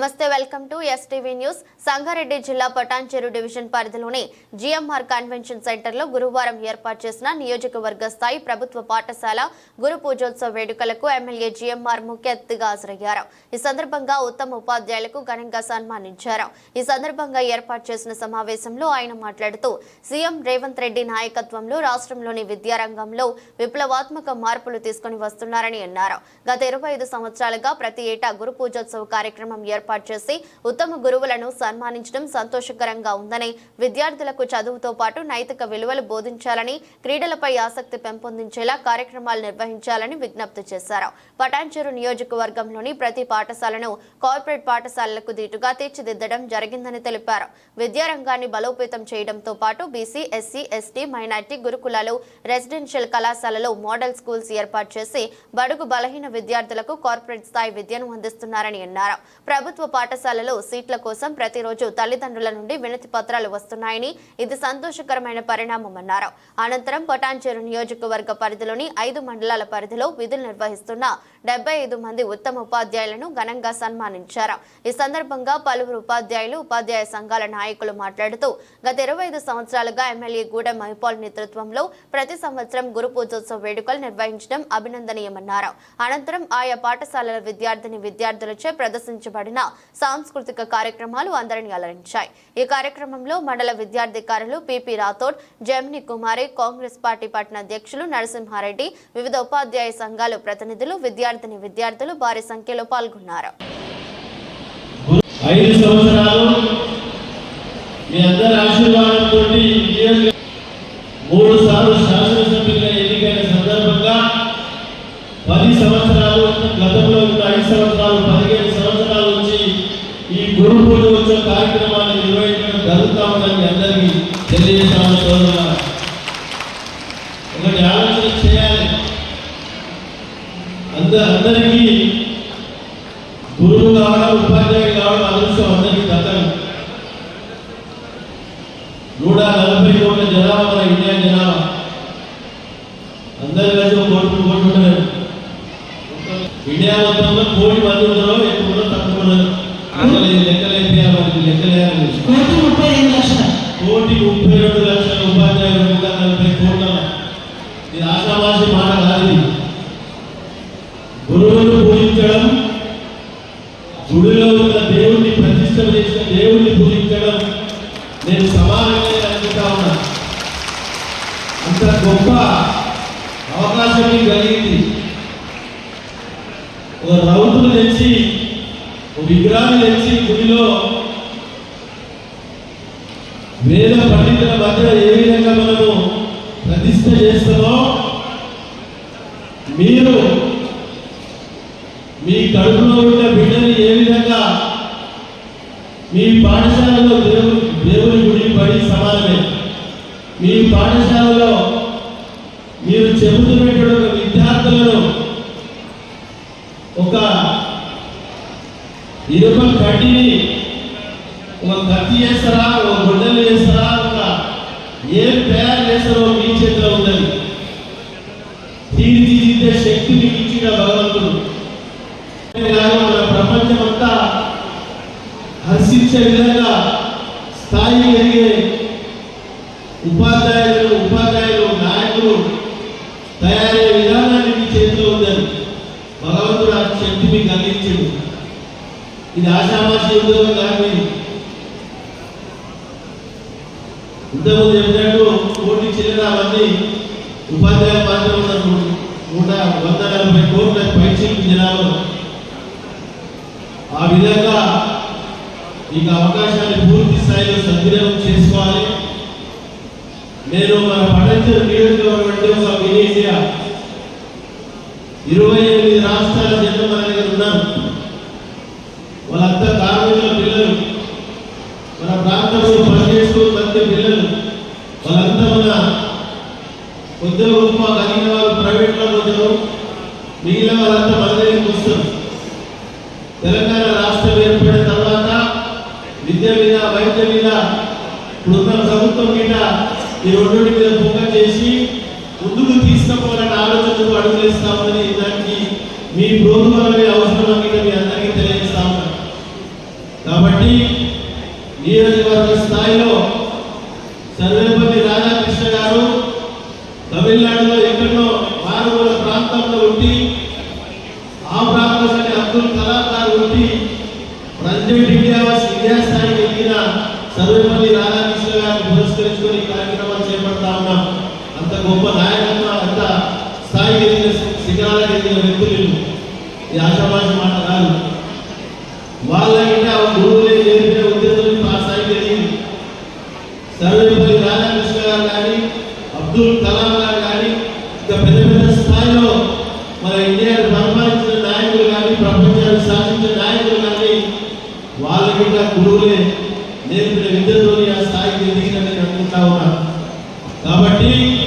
నమస్తే welcome to STV news Sangareddy జిల్లా Patancheru division పరిధిలోని జిఎంఆర్ కన్వెన్షన్ సెంటర్లో గురువారం ఏర్పాటు చేసిన నియోజకవర్గ స్థాయి ప్రభుత్వ పాఠశాల గురు పూజోత్సవ వేడుకలకు ఎమ్మెల్యే జిఎంఆర్ ముఖ్య అతిథిగా హాజరయ్యారు. ఈ సందర్భంగా ఉత్తమ ఉపాధ్యాయులకు ఘనంగా సన్మానించారు. ఈ సందర్భంగా ఏర్పాటు చేసిన సమావేశంలో ఆయన మాట్లాడుతూ సీఎం రేవంత్ రెడ్డి నాయకత్వంలో రాష్ట్రంలోని విద్యారంగంలో విప్లవాత్మక మార్పులు తీసుకుని వస్తున్నారని అన్నారు. గత ఇరవై ఐదు సంవత్సరాలుగా ప్రతి ఏటా గురు పూజోత్సవ కార్యక్రమం ఏర్పాటు చేసి ఉత్తమ గురువులను సన్మానించడం సంతోషకరంగా ఉందని విద్యార్థులకు చదువుతో పాటు నైతిక విలువలు బోధించాలని క్రీడలపై ఆసక్తి పెంపొందించేలా కార్యక్రమాలు నిర్వహించాలని విజ్ఞప్తి చేశారు. పటాన్చెరు నియోజకవర్గంలోని ప్రతి పాఠశాలను కార్పొరేట్ పాఠశాలలకు దీటుగా తీర్చిదిద్దడం జరిగిందని తెలిపారు. విద్యారంగాన్ని బలోపేతం చేయడంతో పాటు బీసీ ఎస్సీ ఎస్టీ మైనార్టీ గురుకులాలు రెసిడెన్షియల్ కళాశాలలో మోడల్ స్కూల్స్ ఏర్పాటు చేసి బడుగు బలహీన విద్యార్థులకు కార్పొరేట్ స్థాయి విద్యను అందిస్తున్నారని అన్నారు. ప్రభుత్వ పాఠశాలలో సీట్ల కోసం ప్రతిరోజు తల్లిదండ్రుల నుండి వినతి పత్రాలు వస్తున్నాయని ఇది సంతోషకరమైన పరిణామమన్నారు అనంతరం పటాన్చేరు నియోజకవర్గ పరిధిలోని ఐదు మండలాల పరిధిలో విధులు నిర్వహిస్తున్న డెబ్బై ఐదు మంది ఉత్తమ ఉపాధ్యాయులను ఘనంగా సన్మానించారు. ఈ సందర్భంగా పలువురు ఉపాధ్యాయులు ఉపాధ్యాయ సంఘాల నాయకులు మాట్లాడుతూ గత ఇరవై ఐదు సంవత్సరాలుగా ఎమ్మెల్యే గూడెం మహిపాల్ నేతృత్వంలో ప్రతి సంవత్సరం గురు పూజోత్సవ వేడుకలు నిర్వహించడం అభినందనీయమన్నారు. అనంతరం ఆయా పాఠశాలల విద్యార్థిని విద్యార్థులచే ప్రదర్శించబడిన సాంస్కృతిక కార్యక్రమాలు అందరినీ అలరించాయి. ఈ కార్యక్రమంలో మండల విద్యార్థికారులు PP Rathod Jamini Kumari Congress party పట్టణ అధ్యక్షులు నరసింహారెడ్డి వివిధ ఉపాధ్యాయ సంఘాలు ప్రతినిధులు విద్యార్థిని విద్యార్థులు భారీ సంఖ్యలో పాల్గొన్నారు. ఐదు సంవత్సరాలు మీ అందరి ఆశీర్వాదంతో మూడు సార్లు శాసనసభ్యులుగా ఎన్నికైన సందర్భంగా పది సంవత్సరాలు గతంలో ఉన్న ఐదు సంవత్సరాలు పదిహేను గురు పూజ వచ్చే కార్యక్రమాన్ని నిర్వహించడం జరుగుతామని అందరికీ తెలియజేస్తామని సోదరులారా. ఒకటి ఆలోచన చేయాలి. అంద అందరికీ గురువు కావడం ఉపాధ్యాయులు కావడం అదృష్టం అందరికీ దక్కదు నూట నలభై కోట్ల జనాభా మన ఇండియా జనాభా. అందరి కలిసి ఒక కోటి ఇండియా మొత్తంలో కోటి మంది కోటి ముప్పై రెండు లక్షలు కోటి ముప్పై రెండు లక్షల ఉపాధ్యాయులు నూట నలభై కోట్ల. ఇది ఆశావాసి మాట కాదు గురువును పూజించడం గుడిలో ఉన్న దేవుణ్ణి ప్రతిష్ట చేసిన దేవుణ్ణి పూజించడం నేను సమానంగా అనుకుంటా ఉన్నా. అంత గొప్ప అవకాశం కలిగింది. ఒక రౌతులు తెచ్చి ఒక విగ్రహాన్ని తెచ్చి గుడిలో వేద పండితుల మధ్య ఏ విధంగా మనము ప్రతిష్ట చేస్తామో మీరు మీ కడుపులో ఉన్న బిడ్డని ఏ విధంగా మీ పాఠశాలలో దేవుని దేవుని గుడి పడి సమానమే. మీ పాఠశాలలో మీరు చెబుతున్నటువంటి విద్యార్థులను ఒక ఇనుప కడ్డీని ఒక కత్తి చేస్తారా? ఒక గొడ్డలు చేస్తారా? ఒక ఏం తయారు చేస్తారో మీ చేతిలో ఉందని తీర్చిదిద్దే శక్తి మీకు ఇచ్చిన భగవంతుడు. మన ప్రపంచం అంతా హర్షించే విధంగా స్థాయి కలిగే ఉపాధ్యాయులు ఉపాధ్యాయులు నాయకులు తయారయ్యే విధానాన్ని మీ చేతిలో ఉందని భగవంతుడు ఆ శక్తి మీకు అందించాడు. ఇది ఆశామాషి ఉద్యోగం కాదు ఇది. ఇంతకుముందు చెప్పినట్టు కోటి చిల్లర అవన్నీ? ఉపాధ్యాయ పాత్ర ఉన్నారు నూట వంద నలభై కోట్ల పైచీలకు జనాలు. ఆ విధంగా ఈ అవకాశాన్ని పూర్తి స్థాయిలో సద్వినియోగం చేసుకోవాలి. నేను మన పఠించిన నియోజకవర్గం అంటే ఒక మినీ ఇరవై ఎనిమిది రాష్ట్రాల జన్మ మన దగ్గర ఉన్నారు. ఉద్యోగం కలిగిన వారు ప్రైవేట్లో పోతారు మిగిలిన వారంతా మన దగ్గరికి వస్తారు తెలంగాణ రాష్ట్రం ఏర్పడిన తర్వాత విద్య మీద వైద్య మీద ఇప్పుడున్న ప్రభుత్వం మీద ఈ రెండింటి మీద ఫోకస్ చేసి ముందుకు తీసుకుపోవాలని ఆలోచనకు అడుగులేస్తామని దానికి మీ ప్రోగ్రామే అవసరం మీద మీ అందరికీ తెలియజేస్తా కాబట్టి నియోజకవర్గ స్థాయిలో తమిళనాడులో ఎక్కడో ఆరుగుల ప్రాంతంలో ఉండి ఆ ప్రాంతంలోని అబ్దుల్ కలాం గారు ఉండి ప్రజెంట్ ఇండియా విద్యాస్థానికి స్థాయికి సర్వేపల్లి నారాయణ సాధించే నాయకులు కానీ వాళ్ళ గురువులే.